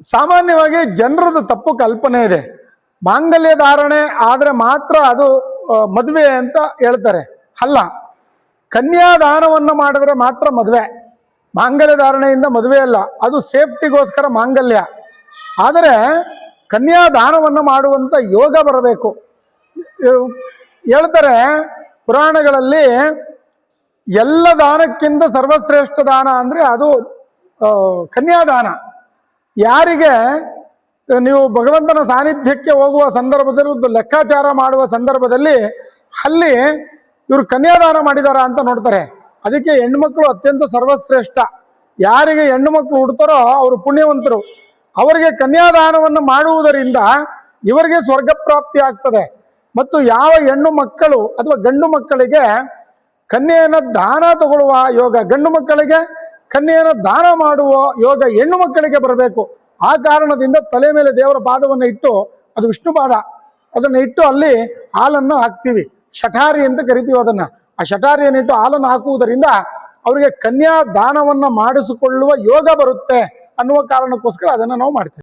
ಸಾಮಾನ್ಯವಾಗಿ ಜನರದ್ದು ತಪ್ಪು ಕಲ್ಪನೆ ಇದೆ. ಮಾಂಗಲ್ಯ ಧಾರಣೆ ಆದರೆ ಮಾತ್ರ ಅದು ಮದುವೆ ಅಂತ ಹೇಳ್ತಾರೆ. ಅಲ್ಲ, ಕನ್ಯಾದಾನವನ್ನು ಮಾಡಿದ್ರೆ ಮಾತ್ರ ಮದುವೆ. ಮಾಂಗಲ್ಯ ಧಾರಣೆಯಿಂದ ಮದುವೆ ಅಲ್ಲ, ಅದು ಸೇಫ್ಟಿಗೋಸ್ಕರ ಮಾಂಗಲ್ಯ. ಆದರೆ, ಕನ್ಯಾದಾನವನ್ನು ಮಾಡುವಂಥ ಯೋಗ ಬರಬೇಕು. ಹೇಳ್ತಾರೆ, ಪುರಾಣಗಳಲ್ಲಿ ಎಲ್ಲ ದಾನಕ್ಕಿಂತ ಸರ್ವಶ್ರೇಷ್ಠ ದಾನ ಅಂದರೆ ಅದು ಕನ್ಯಾದಾನ. ಯಾರಿಗೆ, ನೀವು ಭಗವಂತನ ಸಾನ್ನಿಧ್ಯಕ್ಕೆ ಹೋಗುವ ಸಂದರ್ಭದಲ್ಲಿ, ಒಂದು ಲೆಕ್ಕಾಚಾರ ಮಾಡುವ ಸಂದರ್ಭದಲ್ಲಿ, ಅಲ್ಲಿ ಇವರು ಕನ್ಯಾದಾನ ಮಾಡಿದಾರ ಅಂತ ನೋಡ್ತಾರೆ. ಅದಕ್ಕೆ ಹೆಣ್ಮಕ್ಳು ಅತ್ಯಂತ ಸರ್ವಶ್ರೇಷ್ಠ. ಯಾರಿಗೆ ಹೆಣ್ಣು ಮಕ್ಕಳು ಹುಡ್ತಾರೋ ಅವರು ಪುಣ್ಯವಂತರು. ಅವರಿಗೆ ಕನ್ಯಾದಾನವನ್ನು ಮಾಡುವುದರಿಂದ ಇವರಿಗೆ ಸ್ವರ್ಗ ಪ್ರಾಪ್ತಿ ಆಗ್ತದೆ. ಮತ್ತು ಯಾವ ಹೆಣ್ಣು ಮಕ್ಕಳು ಅಥವಾ ಗಂಡು ಮಕ್ಕಳಿಗೆ ಕನ್ಯೆಯನ್ನು ದಾನ ತಗೊಳ್ಳುವ ಯೋಗ, ಗಂಡು ಮಕ್ಕಳಿಗೆ ಕನ್ಯೆಯನ್ನು ದಾನ ಮಾಡುವ ಯೋಗ ಹೆಣ್ಣು ಮಕ್ಕಳಿಗೆ ಬರಬೇಕು. ಆ ಕಾರಣದಿಂದ ತಲೆ ಮೇಲೆ ದೇವರ ಪಾದವನ್ನು ಇಟ್ಟು, ಅದು ವಿಷ್ಣು ಪಾದ, ಅದನ್ನು ಇಟ್ಟು ಅಲ್ಲಿ ಹಾಲನ್ನು ಹಾಕ್ತೀವಿ. ಶಠಾರಿ ಅಂತ ಕರಿತೀವಿ ಅದನ್ನ. ಆ ಶಠಾರಿಯನ್ನು ಇಟ್ಟು ಹಾಲನ್ನು ಹಾಕುವುದರಿಂದ ಅವರಿಗೆ ಕನ್ಯಾ ದಾನವನ್ನ ಮಾಡಿಸಿಕೊಳ್ಳುವ ಯೋಗ ಬರುತ್ತೆ ಅನ್ನುವ ಕಾರಣಕ್ಕೋಸ್ಕರ ಅದನ್ನು ನಾವು ಮಾಡ್ತೀವಿ.